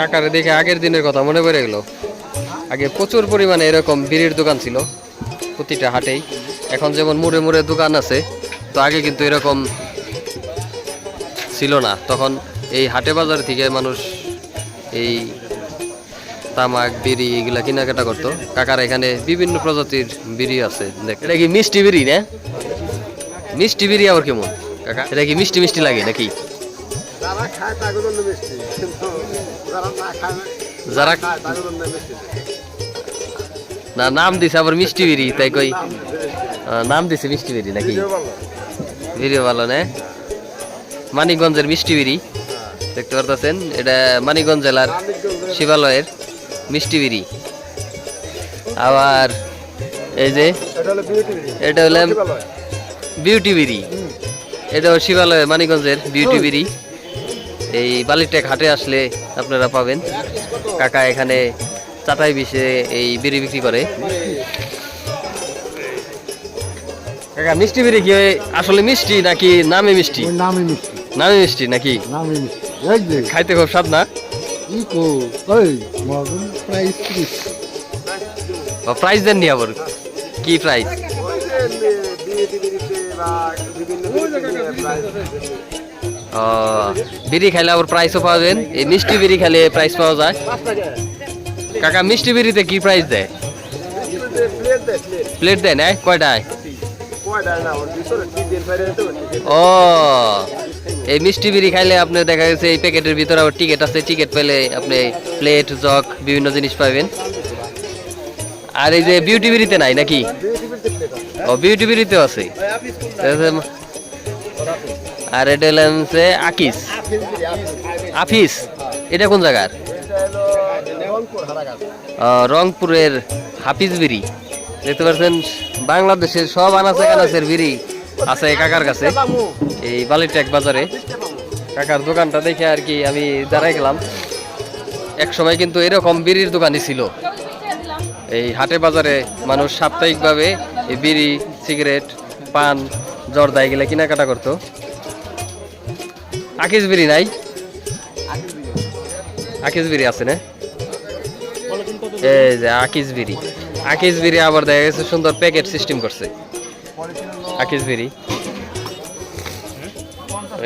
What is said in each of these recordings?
কাকারে দেখে আগের দিনের কথা মনে পড়ে গেল। আগে প্রচুর পরিমাণে এরকম বিড়ির দোকান ছিল প্রতিটা হাটেই। এখন যেমন মুড়ে মুড়ে দোকান আছে তো আগে কিন্তু এরকম ছিল না। তখন এই হাটে বাজার থেকে মানুষ এই তামাক বিড়ি এগুলা কেনাকাটা করতো। কাকার এখানে বিভিন্ন প্রজাতির বিড়ি আছে দেখ। এটা কি মিষ্টি বিড়ি না? মিষ্টি বিড়ি আবার কেমন? কাকা এটা কি মিষ্টি মিষ্টি লাগে নাকি? যারা খায় তাদের জন্য মিষ্টি। কিন্তু যারা না খায় যারা খায় তাদের জন্য মিষ্টি। না নাম দিছে আবার মিষ্টি বিড়ি তাই কই? নাম দিছে মিষ্টি বিড়ি। নাকি? ভিডিও ভালো। না? মানিকগঞ্জের মিষ্টি বিড়ি। দেখতে পারতেছেন? এটা মানিকগঞ্জ জেলার শিবালয়ের মিষ্টি বিড়ি। আবার এই যে এটা হলো বিউটি বিড়ি। এটা হলো শিবালয়। মানিকগঞ্জের বিউটি বিড়ি। এই বালিটেক হাটে আসলে আপনারা পাবেন। কাকা এখানে চাটাই বিষে এই বিড়ি বিক্রি করে। কাকা মিষ্টি বিড়ি কি আসলে মিষ্টি নাকি নামে মিষ্টি? নামই মিষ্টি। নামে মিষ্টি নাকি? নামই মিষ্টি। খাইতে খুব স্বাদ না? প্রাইস দেননি আবার? কি প্রাইস বিভিন্ন বিড়ি খাইলে আবার প্রাইসও পাওয়া যায়। এই মিষ্টি বিড়ি খেলে প্রাইস পাওয়া যায়। কাকা মিষ্টি বিড়িতে কি প্রাইস দেয়? প্লেট দেয় না কয়টায়? ও এই মিষ্টি বিড়ি খাইলে আপনি দেখা গেছে এই প্যাকেটের ভিতরে আবার টিকিট আছে। টিকিট পেলে আপনি প্লেট জগ বিভিন্ন জিনিস পাবেন। আর এই যে বিউটি বিড়িতে নাই নাকি? ও বিউটি বিড়িতেও আছে। আর এটা হলো হচ্ছে আকিস। আফিস। এটা কোন জায়গার? রংপুরের হাফিজ বিড়ি। দেখতে পাচ্ছেন, বাংলাদেশের সব আনাচে কানাচের বিড়ি আছে কাকার কাছে। এই বালিটেক বাজারে। কাকার দোকানটা দেখে আর কি আমি দাঁড়াই গেলাম। এক সময় কিন্তু এরকম বিড়ির দোকানই ছিল। এই হাটে বাজারে মানুষ সাপ্তাহিকভাবে বিড়ি, সিগারেট, পান জর্দা এগুলা কেনাকাটা করতো। আকিস বিড়ি নাই? আকিস বিড়ি আছে না? এই যে আকিস বিড়ি আকিস বিড়ি আবার দেখা গেছে সুন্দর প্যাকেট সিস্টেম করছে। আকিস বিড়ি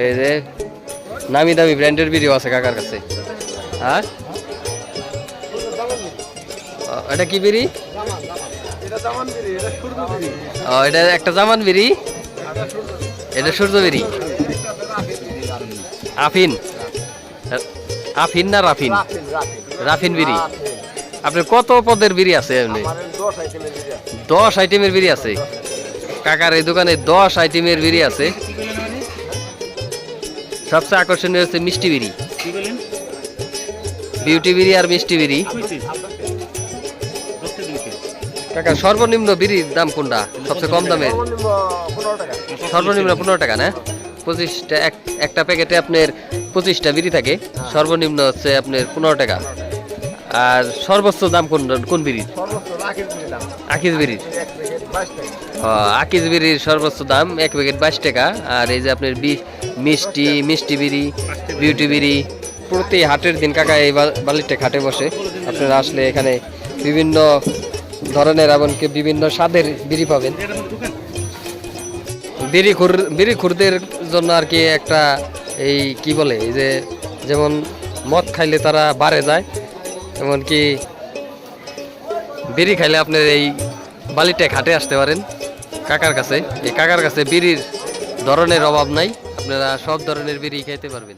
এই যে নামি দামি ব্র্যান্ডের বিড়িও আছে কাকার কাছে। হ্যাঁ? এটা কি বিড়ি এটা একটা জামান বিড়ি এটা সূর্য বিড়ি আফিন আফিন না রাফিন? রাফিন বিড়ি। আপনার কত পদের বিড়ি আছে এমনি? দশ আইটেমের বিড়ি আছে। কাকার এই দোকানে দশ আইটেমের বিড়ি আছে। সবচেয়ে আকর্ষণীয় হচ্ছে মিষ্টি বিড়ি। বিউটি বিড়ি আর মিষ্টি বিড়ি। কাকা সর্বনিম্ন বিড়ির দাম কোনটা? সবচেয়ে কম দামে সর্বনিম্ন পনেরো সর্বনিম্ন পনেরো টাকা না? পঁচিশটা এক একটা প্যাকেটে আপনার পঁচিশটা বিড়ি থাকে। সর্বনিম্ন হচ্ছে আপনার পনেরো টাকা। আর সর্বোচ্চ দাম কোন কোন বিড়ির আকিস বিড়ির আকিস বিড়ির সর্বোচ্চ দাম এক প্যাকেট বাইশ টাকা। আর এই যে আপনার বি মিষ্টি মিষ্টি বিড়ি বিউটি বিড়ি প্রতি হাটের দিন কাকা এই বা- বালিরটেক হাটে বসে। আপনারা আসলে এখানে বিভিন্ন ধরনের এমনকি বিভিন্ন স্বাদের বিড়ি পাবেন। বিড়ি খুর, বিড়ি খুরদের জন্য আর কি একটা এই কি বলে, এই যে যেমন মদ খাইলে তারা বারে যায় এমনকি বিড়ি খাইলে আপনার এই বালিটায় ঘাটে আসতে পারেন কাকার কাছে। এই কাকার কাছে বিড়ির ধরনের অভাব নাই, আপনারা সব ধরনের বিড়ি খাইতে পারবেন।